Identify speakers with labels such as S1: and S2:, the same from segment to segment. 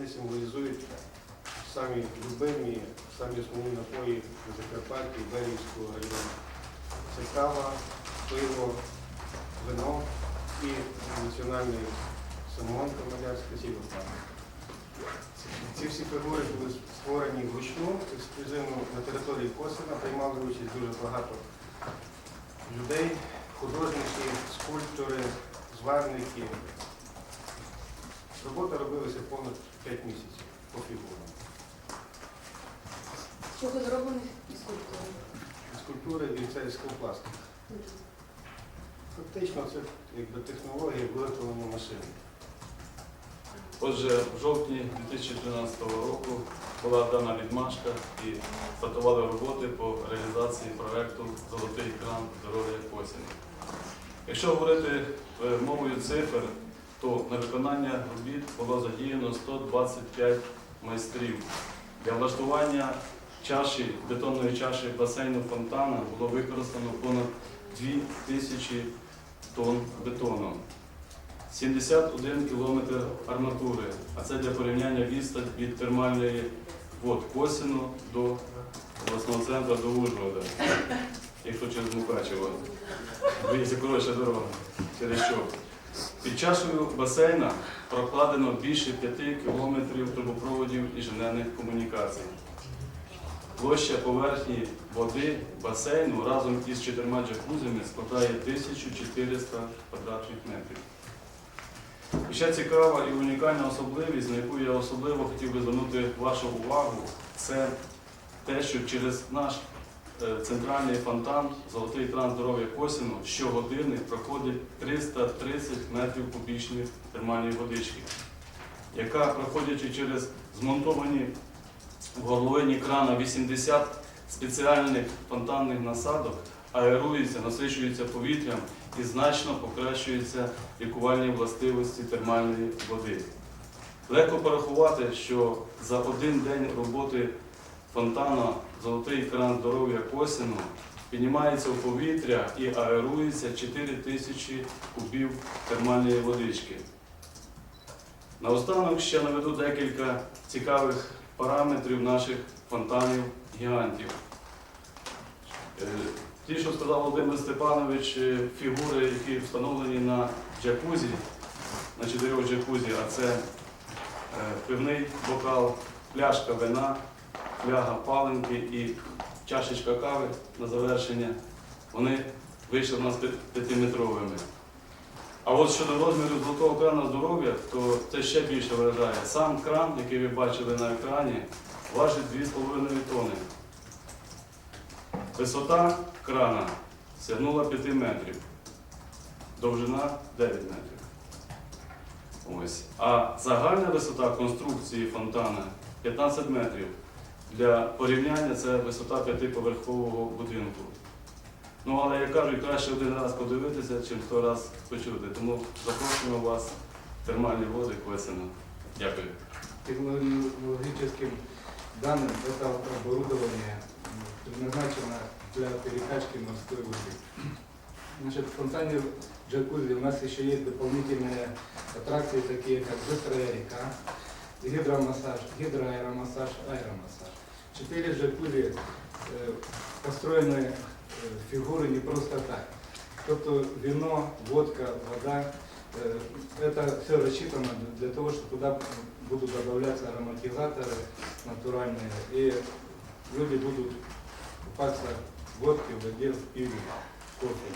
S1: вони символізують самі любимі, самі основні напої на Закарпатті, Берівського району. Це кава, пиво, вино і національний самогонка мадярська сілота. Ці всі фігури були створені вручну, ексклюзивно на території Косина, приймали участь дуже багато людей, художники, скульптори, зварники. Робота робилася понад 5 місяців по фігурам.
S2: З чого зроблені скульптури?
S1: Скульптури і це склопластик. Фактично це якби технологія виготовлення машини.
S3: Отже, в жовтні 2013 року була дана відмашка і стартували роботи по реалізації проекту Золотий кран здоров'я Косіна. Якщо говорити е, мовою цифр, то на виконання робіт було задіяно 125 майстрів. Для влаштування чаші, бетонної чаші басейну фонтана було використано понад 2000 тонн бетону. 71 кілометр арматури, а це для порівняння відстань від термальної вод Косіну до обласного центру до Ужгорода, якщо через Мукачево. Дивіться, коротша дорога, через що. Під чашею басейна прокладено більше 5 кілометрів трубопроводів інженерних комунікацій. Площа поверхні води басейну разом із чотирма джакузями складає 1400 квадратних метрів. І ще цікава і унікальна особливість, на яку я особливо хотів би звернути вашу увагу, це те, що через наш центральний фонтан Золотий кран здоров'я Косіну щогодини проходить 330 метрів кубічних термальної водички, яка, проходячи через змонтовані в горловині крана 80 спеціальних фонтанних насадок, аерується, насичується повітрям і значно покращуються лікувальні властивості термальної води. Легко порахувати, що за один день роботи фонтана Золотий кран здоров'я Косіну піднімається в повітря і аерується 4 тисячі кубів термальної водички. Наостанок ще наведу декілька цікавих параметрів наших фонтанів гігантів. Е, Ті, що сказав Володимир Степанович, е, фігури, які встановлені на джакузі, на чотирьох джакузі, а це е, пивний бокал, пляшка вина, фляга паленки і чашечка кави на завершення, вони вийшли в нас п'я- п'ятиметровими. А от щодо розміру золотого крана здоров'я, то це ще більше вражає. Сам кран, який ви бачили на екрані, важить 2,5 тонни. Висота крана сягнула 5 метрів, довжина 9 метрів. Ось. А загальна висота конструкції фонтана 15 метрів. Для порівняння це висота п'ятиповерхового будинку. Ну, але як кажуть, краще один раз подивитися, чим сто раз почути. Тому запрошуємо вас в термальні води Квесина. Дякую.
S4: Технологическим данным это оборудование м, предназначено для перекачки морской воды. Значит, в фонтане джакузи у нас еще есть дополнительные аттракции, такие как быстрая река, гидромассаж, гидроаэромассаж, аэромассаж. Четыре джакузи э, построены э, фигуры не просто так. Тобто вино, водка, вода, э, это все рассчитано для для того, что туда будут добавляться ароматизаторы натуральные, и люди будут купаться в водке, в воде, в пиве, в кофе.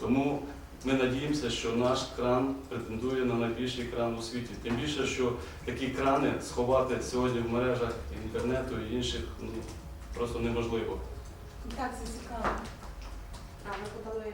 S3: Тому ми надіємося, що наш кран претендує на найбільший кран у світі. Тим більше, що такі крани сховати сьогодні в мережах інтернету і інших ну, просто неможливо.
S2: Так, це цікаво.
S5: А ми подали